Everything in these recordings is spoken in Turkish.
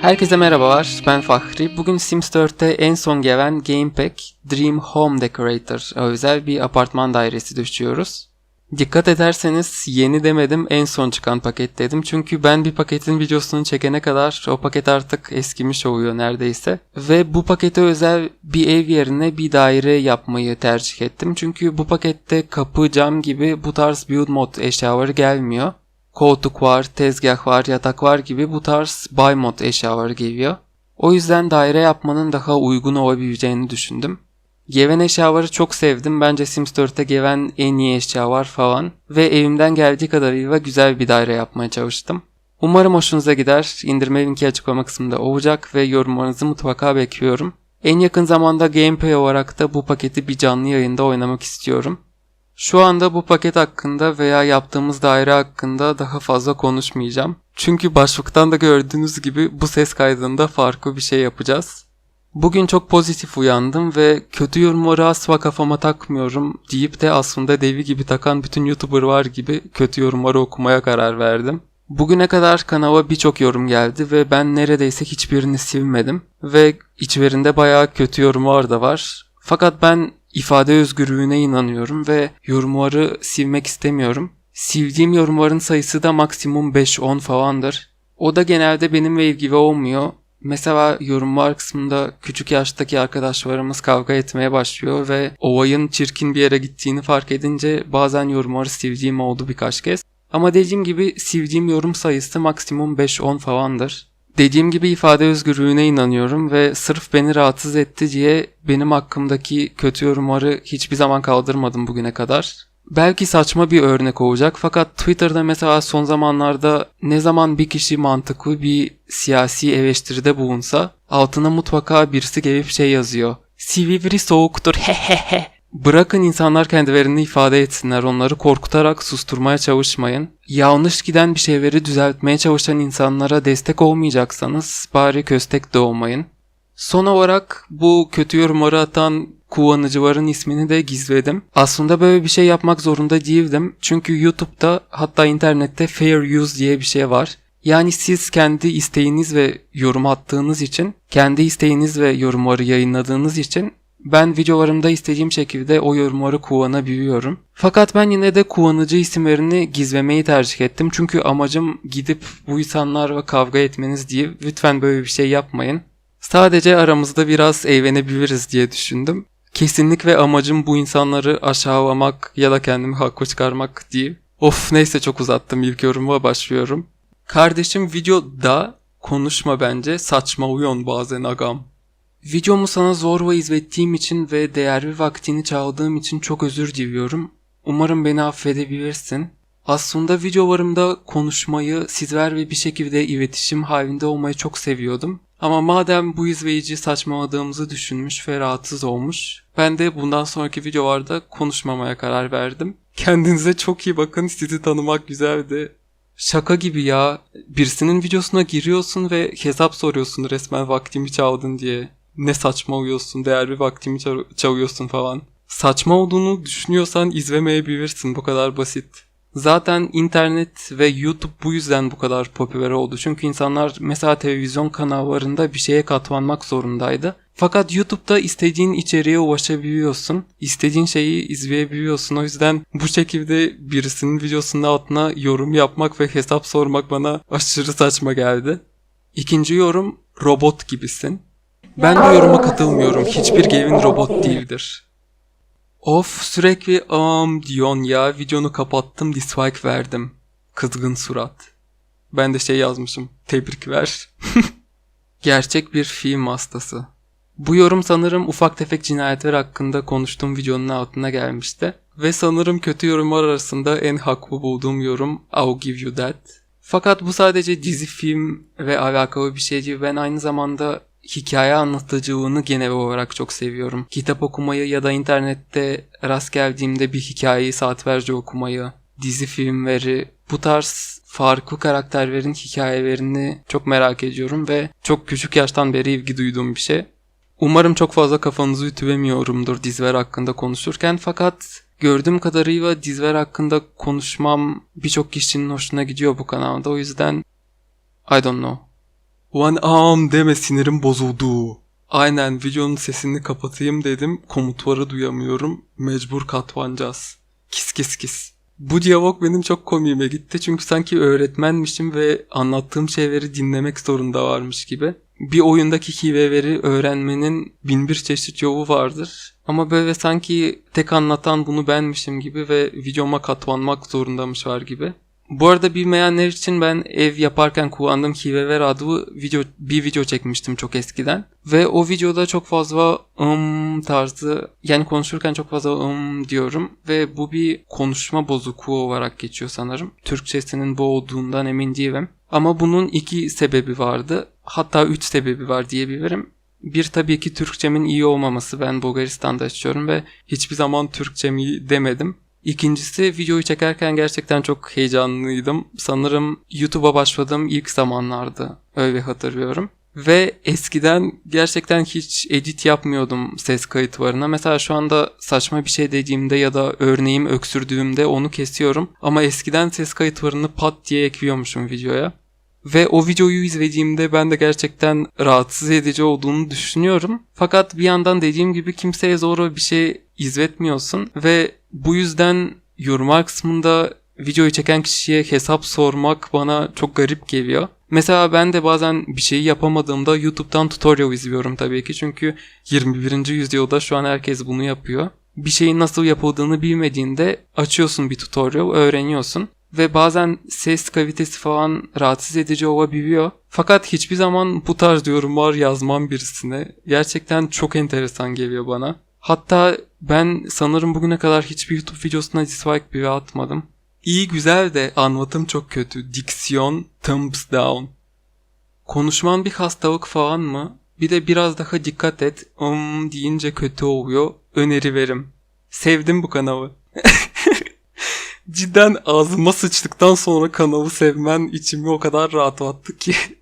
Herkese merhabalar, ben Fahri. Bugün Sims 4'te en son gelen Gamepack Dream Home Decorator özel bir apartman dairesi düşüyoruz. Dikkat ederseniz yeni demedim en son çıkan paket dedim. Çünkü ben bir paketin videosunu çekene kadar o paket artık eskimiş oluyor neredeyse. Ve bu pakete özel bir ev yerine bir daire yapmayı tercih ettim. Çünkü bu pakette kapı, cam gibi bu tarz build mod eşyaları gelmiyor koltuk var, tezgah var, yatak var gibi bu tarz buy mod eşyaları geliyor. O yüzden daire yapmanın daha uygun olabileceğini düşündüm. Geven eşyaları çok sevdim. Bence Sims 4'te geven en iyi eşya var falan. Ve evimden geldiği kadarıyla güzel bir daire yapmaya çalıştım. Umarım hoşunuza gider. İndirme linki açıklama kısmında olacak ve yorumlarınızı mutlaka bekliyorum. En yakın zamanda gameplay olarak da bu paketi bir canlı yayında oynamak istiyorum. Şu anda bu paket hakkında veya yaptığımız daire hakkında daha fazla konuşmayacağım. Çünkü başlıktan da gördüğünüz gibi bu ses kaydında farklı bir şey yapacağız. Bugün çok pozitif uyandım ve kötü yorumları asla kafama takmıyorum deyip de aslında devi gibi takan bütün YouTuber var gibi kötü yorumları okumaya karar verdim. Bugüne kadar kanala birçok yorum geldi ve ben neredeyse hiçbirini silmedim ve içlerinde bayağı kötü yorumlar da var. Fakat ben ifade özgürlüğüne inanıyorum ve yorumları silmek istemiyorum. Sildiğim yorumların sayısı da maksimum 5-10 falandır. O da genelde benimle ilgili olmuyor. Mesela yorumlar kısmında küçük yaştaki arkadaşlarımız kavga etmeye başlıyor ve olayın çirkin bir yere gittiğini fark edince bazen yorumları sildiğim oldu birkaç kez. Ama dediğim gibi sildiğim yorum sayısı maksimum 5-10 falandır. Dediğim gibi ifade özgürlüğüne inanıyorum ve sırf beni rahatsız etti diye benim hakkımdaki kötü yorumları hiçbir zaman kaldırmadım bugüne kadar. Belki saçma bir örnek olacak fakat Twitter'da mesela son zamanlarda ne zaman bir kişi mantıklı bir siyasi eleştiride bulunsa altına mutlaka birisi gelip şey yazıyor. Silivri soğuktur he he he Bırakın insanlar kendilerini ifade etsinler. Onları korkutarak susturmaya çalışmayın. Yanlış giden bir şeyleri düzeltmeye çalışan insanlara destek olmayacaksanız bari köstek de olmayın. Son olarak bu kötü yorumları atan kullanıcıların ismini de gizledim. Aslında böyle bir şey yapmak zorunda değildim. Çünkü YouTube'da hatta internette fair use diye bir şey var. Yani siz kendi isteğiniz ve yorum attığınız için, kendi isteğiniz ve yorumları yayınladığınız için ben videolarımda istediğim şekilde o yorumları kullanabiliyorum. Fakat ben yine de kullanıcı isimlerini gizlemeyi tercih ettim. Çünkü amacım gidip bu insanlarla kavga etmeniz diye lütfen böyle bir şey yapmayın. Sadece aramızda biraz eğlenebiliriz diye düşündüm. Kesinlikle amacım bu insanları aşağılamak ya da kendimi haklı çıkarmak değil. Of neyse çok uzattım ilk yoruma başlıyorum. Kardeşim videoda konuşma bence saçma uyon bazen agam. Videomu sana zorla izlettiğim için ve değerli vaktini çaldığım için çok özür diliyorum. Umarım beni affedebilirsin. Aslında videolarımda konuşmayı, sizlerle bir şekilde iletişim halinde olmayı çok seviyordum. Ama madem bu izleyici saçmaladığımızı düşünmüş ve rahatsız olmuş, ben de bundan sonraki videolarda konuşmamaya karar verdim. Kendinize çok iyi bakın, sizi tanımak güzeldi. Şaka gibi ya. Birisinin videosuna giriyorsun ve hesap soruyorsun resmen vaktimi çaldın diye ne saçma uyuyorsun, değerli vaktimi çalıyorsun falan. Saçma olduğunu düşünüyorsan izlemeyebilirsin bu kadar basit. Zaten internet ve YouTube bu yüzden bu kadar popüler oldu. Çünkü insanlar mesela televizyon kanallarında bir şeye katlanmak zorundaydı. Fakat YouTube'da istediğin içeriğe ulaşabiliyorsun. istediğin şeyi izleyebiliyorsun. O yüzden bu şekilde birisinin videosunun altına yorum yapmak ve hesap sormak bana aşırı saçma geldi. İkinci yorum robot gibisin. Ben bu yoruma katılmıyorum. Hiçbir Gavin robot değildir. Of sürekli am diyon ya videonu kapattım dislike verdim. Kızgın surat. Ben de şey yazmışım. Tebrik ver. Gerçek bir film hastası. Bu yorum sanırım ufak tefek cinayetler hakkında konuştuğum videonun altına gelmişti. Ve sanırım kötü yorumlar arasında en haklı bulduğum yorum I'll give you that. Fakat bu sadece dizi film ve alakalı bir şey değil. Ben aynı zamanda hikaye anlatıcılığını genel olarak çok seviyorum. Kitap okumayı ya da internette rast geldiğimde bir hikayeyi saatlerce okumayı, dizi filmleri, bu tarz farklı karakterlerin hikayelerini çok merak ediyorum ve çok küçük yaştan beri ilgi duyduğum bir şey. Umarım çok fazla kafanızı ütülemiyorumdur diziler hakkında konuşurken fakat gördüğüm kadarıyla diziler hakkında konuşmam birçok kişinin hoşuna gidiyor bu kanalda o yüzden I don't know. One arm deme sinirim bozuldu. Aynen videonun sesini kapatayım dedim. Komutları duyamıyorum. Mecbur katlanacağız. Kis kis kis. Bu diyalog benim çok komiğime gitti çünkü sanki öğretmenmişim ve anlattığım şeyleri dinlemek zorunda varmış gibi. Bir oyundaki hileleri öğrenmenin bin bir çeşit yolu vardır. Ama böyle sanki tek anlatan bunu benmişim gibi ve videoma katlanmak zorundamış var gibi. Bu arada bilmeyenler için ben ev yaparken kullandığım Hivever adlı video, bir video çekmiştim çok eskiden. Ve o videoda çok fazla ım tarzı yani konuşurken çok fazla ım diyorum. Ve bu bir konuşma bozukluğu olarak geçiyor sanırım. Türkçesinin bu olduğundan emin değilim. Ama bunun iki sebebi vardı. Hatta üç sebebi var diyebilirim. Bir tabii ki Türkçemin iyi olmaması. Ben Bulgaristan'da yaşıyorum ve hiçbir zaman Türkçem iyi demedim. İkincisi videoyu çekerken gerçekten çok heyecanlıydım. Sanırım YouTube'a başladığım ilk zamanlardı. Öyle hatırlıyorum. Ve eskiden gerçekten hiç edit yapmıyordum ses kayıtlarına. Mesela şu anda saçma bir şey dediğimde ya da örneğim öksürdüğümde onu kesiyorum. Ama eskiden ses kayıtlarını pat diye ekliyormuşum videoya. Ve o videoyu izlediğimde ben de gerçekten rahatsız edici olduğunu düşünüyorum. Fakat bir yandan dediğim gibi kimseye zor bir şey izletmiyorsun ve bu yüzden yorumlar kısmında videoyu çeken kişiye hesap sormak bana çok garip geliyor. Mesela ben de bazen bir şeyi yapamadığımda YouTube'dan tutorial izliyorum tabii ki çünkü 21. yüzyılda şu an herkes bunu yapıyor. Bir şeyin nasıl yapıldığını bilmediğinde açıyorsun bir tutorial, öğreniyorsun ve bazen ses kalitesi falan rahatsız edici olabiliyor. Fakat hiçbir zaman bu tarz yorumlar yazmam birisine. Gerçekten çok enteresan geliyor bana. Hatta ben sanırım bugüne kadar hiçbir YouTube videosuna dislike bile atmadım. İyi güzel de anlatım çok kötü. Diksiyon thumbs down. Konuşman bir hastalık falan mı? Bir de biraz daha dikkat et. Um deyince kötü oluyor. Öneri verim. Sevdim bu kanalı. Cidden ağzıma sıçtıktan sonra kanalı sevmen içimi o kadar rahatlattı ki.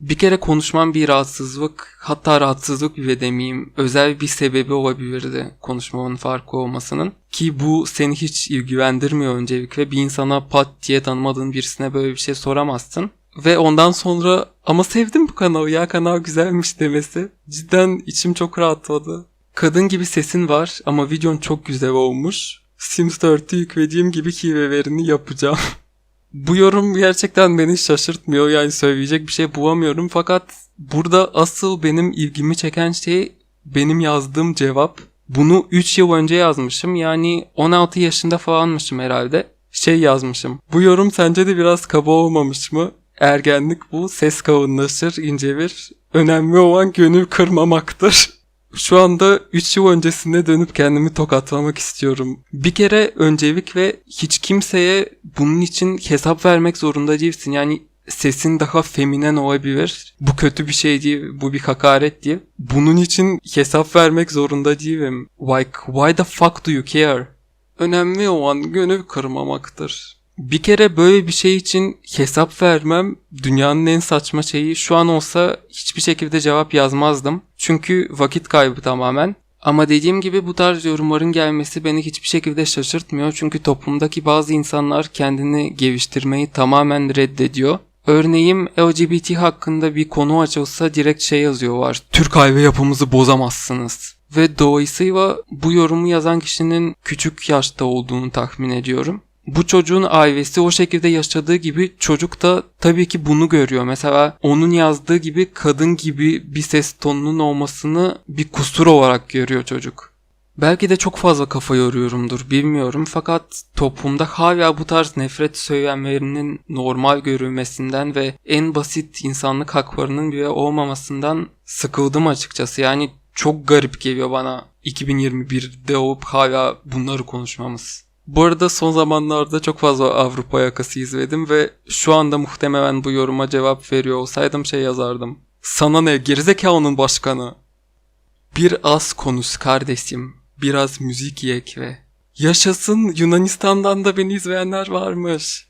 bir kere konuşmam bir rahatsızlık, hatta rahatsızlık bile demeyeyim, özel bir sebebi olabilirdi konuşmamın farkı olmasının. Ki bu seni hiç ilgilendirmiyor öncelikle. Bir insana pat diye tanımadığın birisine böyle bir şey soramazsın. Ve ondan sonra ama sevdim bu kanalı ya kanal güzelmiş demesi. Cidden içim çok rahatladı. Kadın gibi sesin var ama videon çok güzel olmuş. Sims 4'ü yüklediğim gibi hilelerini yapacağım. Bu yorum gerçekten beni şaşırtmıyor. Yani söyleyecek bir şey bulamıyorum. Fakat burada asıl benim ilgimi çeken şey benim yazdığım cevap. Bunu 3 yıl önce yazmışım. Yani 16 yaşında falanmışım herhalde. Şey yazmışım. Bu yorum sence de biraz kaba olmamış mı? Ergenlik bu. Ses kalınlaşır, incelir. Önemli olan gönül kırmamaktır. Şu anda 3 yıl öncesine dönüp kendimi tokatlamak istiyorum. Bir kere öncelik ve hiç kimseye bunun için hesap vermek zorunda değilsin. Yani sesin daha feminen olabilir. Bu kötü bir şey değil, bu bir hakaret değil. Bunun için hesap vermek zorunda değilim. Like, why the fuck do you care? Önemli olan gönül kırmamaktır. Bir kere böyle bir şey için hesap vermem dünyanın en saçma şeyi. Şu an olsa hiçbir şekilde cevap yazmazdım. Çünkü vakit kaybı tamamen. Ama dediğim gibi bu tarz yorumların gelmesi beni hiçbir şekilde şaşırtmıyor. Çünkü toplumdaki bazı insanlar kendini geliştirmeyi tamamen reddediyor. Örneğin LGBT hakkında bir konu açılsa direkt şey yazıyorlar. Türk aile yapımızı bozamazsınız. Ve dolayısıyla bu yorumu yazan kişinin küçük yaşta olduğunu tahmin ediyorum bu çocuğun ailesi o şekilde yaşadığı gibi çocuk da tabii ki bunu görüyor. Mesela onun yazdığı gibi kadın gibi bir ses tonunun olmasını bir kusur olarak görüyor çocuk. Belki de çok fazla kafa yoruyorumdur bilmiyorum fakat toplumda hala bu tarz nefret söylemlerinin normal görülmesinden ve en basit insanlık haklarının bile olmamasından sıkıldım açıkçası. Yani çok garip geliyor bana 2021'de olup hala bunları konuşmamız. Bu arada son zamanlarda çok fazla Avrupa yakası izledim ve şu anda muhtemelen bu yoruma cevap veriyor olsaydım şey yazardım. Sana ne gerizekalının başkanı? Bir az konuş kardeşim. Biraz müzik yek ve. Yaşasın Yunanistan'dan da beni izleyenler varmış.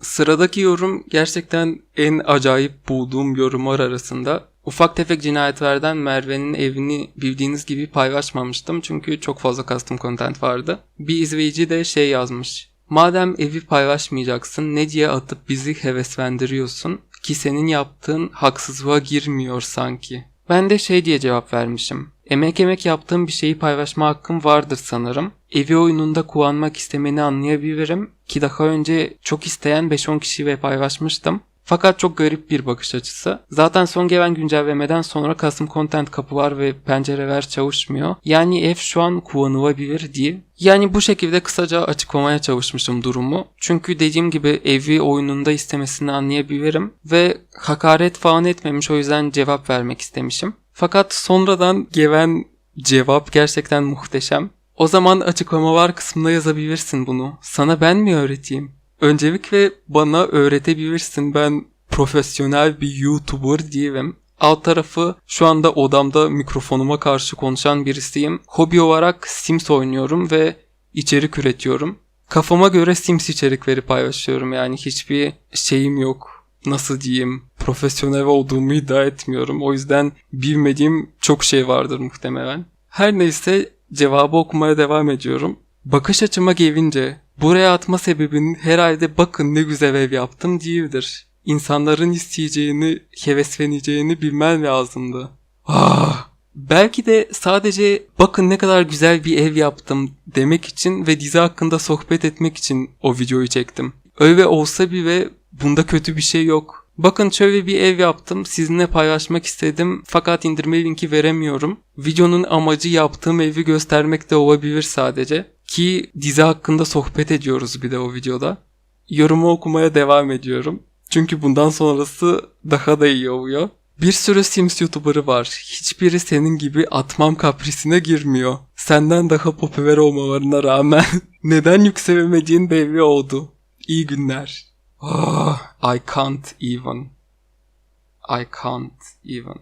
Sıradaki yorum gerçekten en acayip bulduğum yorumlar arasında. Ufak tefek cinayetlerden Merve'nin evini bildiğiniz gibi paylaşmamıştım çünkü çok fazla custom content vardı. Bir izleyici de şey yazmış. Madem evi paylaşmayacaksın ne diye atıp bizi heveslendiriyorsun? ki senin yaptığın haksızlığa girmiyor sanki. Ben de şey diye cevap vermişim. Emek emek yaptığım bir şeyi paylaşma hakkım vardır sanırım. Evi oyununda kullanmak istemeni anlayabilirim ki daha önce çok isteyen 5-10 kişiyle paylaşmıştım. Fakat çok garip bir bakış açısı. Zaten son gelen güncellemeden sonra custom content kapılar ve pencereler çalışmıyor. Yani ev şu an kullanılabilir değil. Yani bu şekilde kısaca açıklamaya çalışmışım durumu. Çünkü dediğim gibi evi oyununda istemesini anlayabilirim ve hakaret falan etmemiş o yüzden cevap vermek istemişim. Fakat sonradan gelen cevap gerçekten muhteşem. O zaman açıklamalar kısmına yazabilirsin bunu. Sana ben mi öğreteyim? Öncelikle bana öğretebilirsin. Ben profesyonel bir YouTuber değilim. Alt tarafı şu anda odamda mikrofonuma karşı konuşan birisiyim. Hobi olarak Sims oynuyorum ve içerik üretiyorum. Kafama göre Sims içerikleri paylaşıyorum yani hiçbir şeyim yok. Nasıl diyeyim? Profesyonel olduğumu iddia etmiyorum. O yüzden bilmediğim çok şey vardır muhtemelen. Her neyse cevabı okumaya devam ediyorum. Bakış açıma gelince buraya atma sebebin herhalde bakın ne güzel ev yaptım değildir. İnsanların isteyeceğini, hevesleneceğini bilmem lazımdı. Ah! Belki de sadece bakın ne kadar güzel bir ev yaptım demek için ve dizi hakkında sohbet etmek için o videoyu çektim. Öyle olsa bile bunda kötü bir şey yok. Bakın şöyle bir ev yaptım. Sizinle paylaşmak istedim. Fakat indirme linki veremiyorum. Videonun amacı yaptığım evi göstermek de olabilir sadece. Ki dizi hakkında sohbet ediyoruz bir de o videoda. Yorumu okumaya devam ediyorum. Çünkü bundan sonrası daha da iyi oluyor. Bir sürü Sims YouTuber'ı var. Hiçbiri senin gibi atmam kaprisine girmiyor. Senden daha popüler olmalarına rağmen neden yükselemediğin belli oldu. İyi günler. Oh, I can't even. I can't even.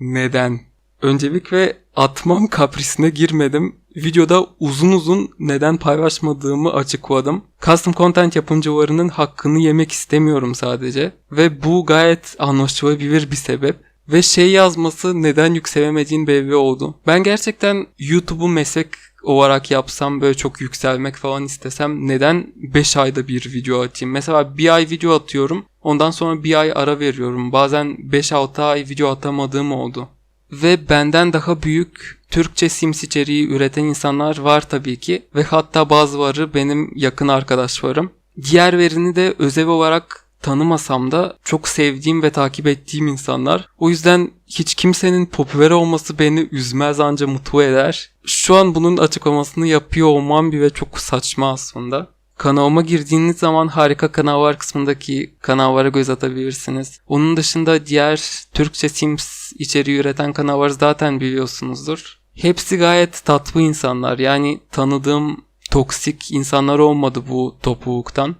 Neden? Öncelikle atmam kaprisine girmedim. Videoda uzun uzun neden paylaşmadığımı açıkladım. Custom content yapımcılarının hakkını yemek istemiyorum sadece. Ve bu gayet anlaşılabilir bir sebep. Ve şey yazması neden yükselemediğin belli oldu. Ben gerçekten YouTube'u meslek olarak yapsam böyle çok yükselmek falan istesem neden 5 ayda bir video atayım? Mesela bir ay video atıyorum. Ondan sonra bir ay ara veriyorum. Bazen 5-6 ay video atamadığım oldu. Ve benden daha büyük Türkçe Sims içeriği üreten insanlar var tabii ki. Ve hatta bazıları benim yakın arkadaşlarım. Diğerlerini de özel olarak tanımasam da çok sevdiğim ve takip ettiğim insanlar. O yüzden hiç kimsenin popüler olması beni üzmez anca mutlu eder. Şu an bunun açıklamasını yapıyor olmam bile çok saçma aslında. Kanalıma girdiğiniz zaman harika kanallar kısmındaki kanallara göz atabilirsiniz. Onun dışında diğer Türkçe Sims içeriği üreten kanalları zaten biliyorsunuzdur. Hepsi gayet tatlı insanlar. Yani tanıdığım toksik insanlar olmadı bu topluluktan.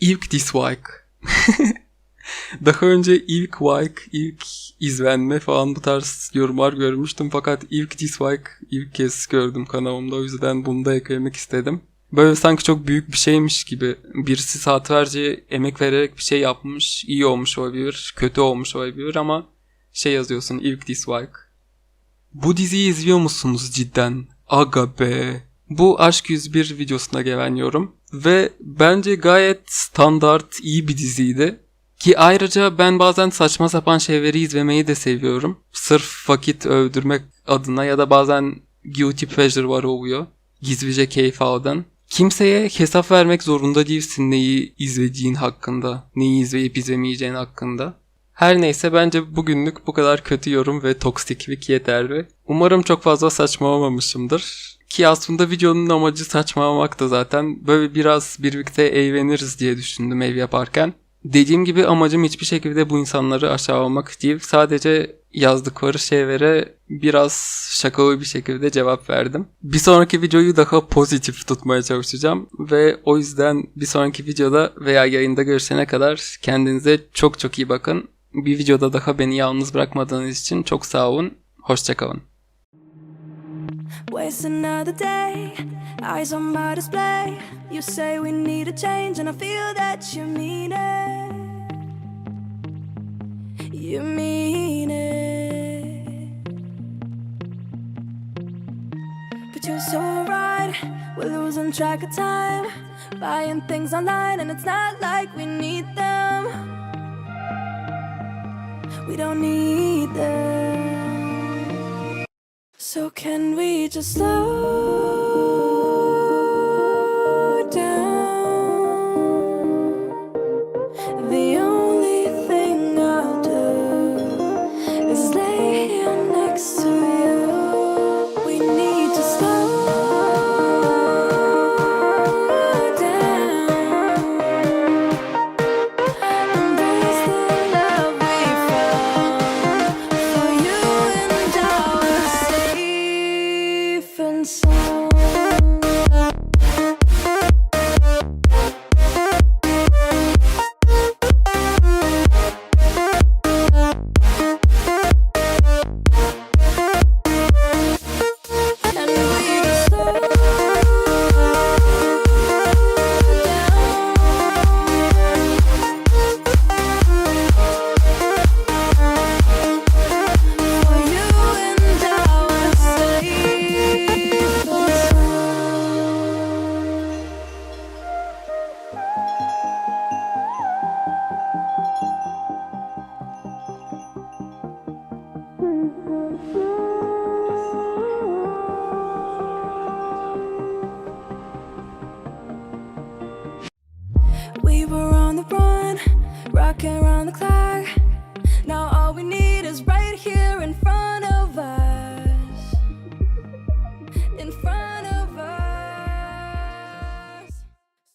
İlk dislike. Daha önce ilk like, ilk izlenme falan bu tarz yorumlar görmüştüm fakat ilk dislike ilk kez gördüm kanalımda o yüzden bunu da eklemek istedim. Böyle sanki çok büyük bir şeymiş gibi birisi saatlerce emek vererek bir şey yapmış, iyi olmuş olabilir, kötü olmuş olabilir ama şey yazıyorsun ilk dislike. Bu diziyi izliyor musunuz cidden? Aga be. Bu Aşk 101 videosuna gelen yorum. Ve bence gayet standart iyi bir diziydi. Ki ayrıca ben bazen saçma sapan şeyleri izlemeyi de seviyorum. Sırf vakit öldürmek adına ya da bazen guilty pleasure var oluyor. Gizlice keyif aldın. Kimseye hesap vermek zorunda değilsin neyi izlediğin hakkında, neyi izleyip izlemeyeceğin hakkında. Her neyse bence bugünlük bu kadar kötü yorum ve toksiklik yeterli. Umarım çok fazla saçmalamamışımdır. Ki aslında videonun amacı saçmalamak da zaten. Böyle biraz birlikte eğleniriz diye düşündüm ev yaparken. Dediğim gibi amacım hiçbir şekilde bu insanları aşağılamak değil. Sadece yazdıkları şeylere biraz şakalı bir şekilde cevap verdim. Bir sonraki videoyu daha pozitif tutmaya çalışacağım. Ve o yüzden bir sonraki videoda veya yayında görüşene kadar kendinize çok çok iyi bakın. Bir videoda daha beni yalnız bırakmadığınız için çok sağ olun. Hoşçakalın. Waste another day, eyes on my display. You say we need a change, and I feel that you mean it. You mean it. But you're so right, we're losing track of time. Buying things online, and it's not like we need them. We don't need them. So can we just slow